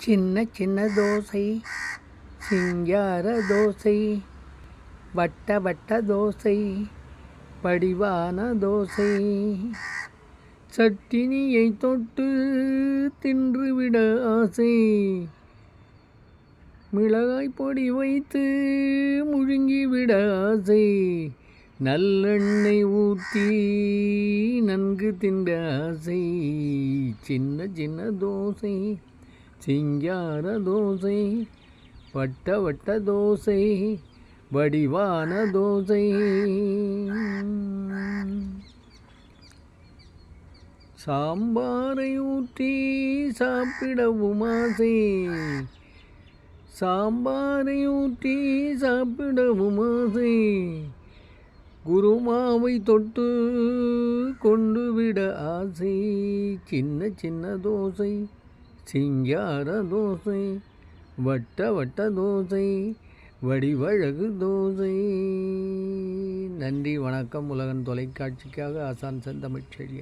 சின்ன சின்ன தோசை சிங்கார தோசை வட்ட வட்ட தோசை வடிவான தோசை. சட்டினியை தொட்டு தின்றுவிட ஆசை. மிளகாய் பொடி வைத்து முழுங்கிவிட ஆசை. நல்லெண்ணெய் ஊற்றி நன்கு தின்ற ஆசை. சின்ன சின்ன தோசை. சிங்கார தோசை வட்ட வட்ட தோசை வடிவான தோசை. சாம்பாரை ஊற்றி சாப்பிடவும் ஆசை. சாம்பாரை ஊற்றி சாப்பிடவும் ஆசை. குருமாவை தொட்டு கொண்டு விட ஆசை. சின்ன சின்ன தோசை. சிங்கார தோசை வட்ட வட்ட தோசை வடிவழகு தோசை. நன்றி வணக்கம். உலகன் தொலைக்காட்சிக்காக ஆசான் செந்தமிழ்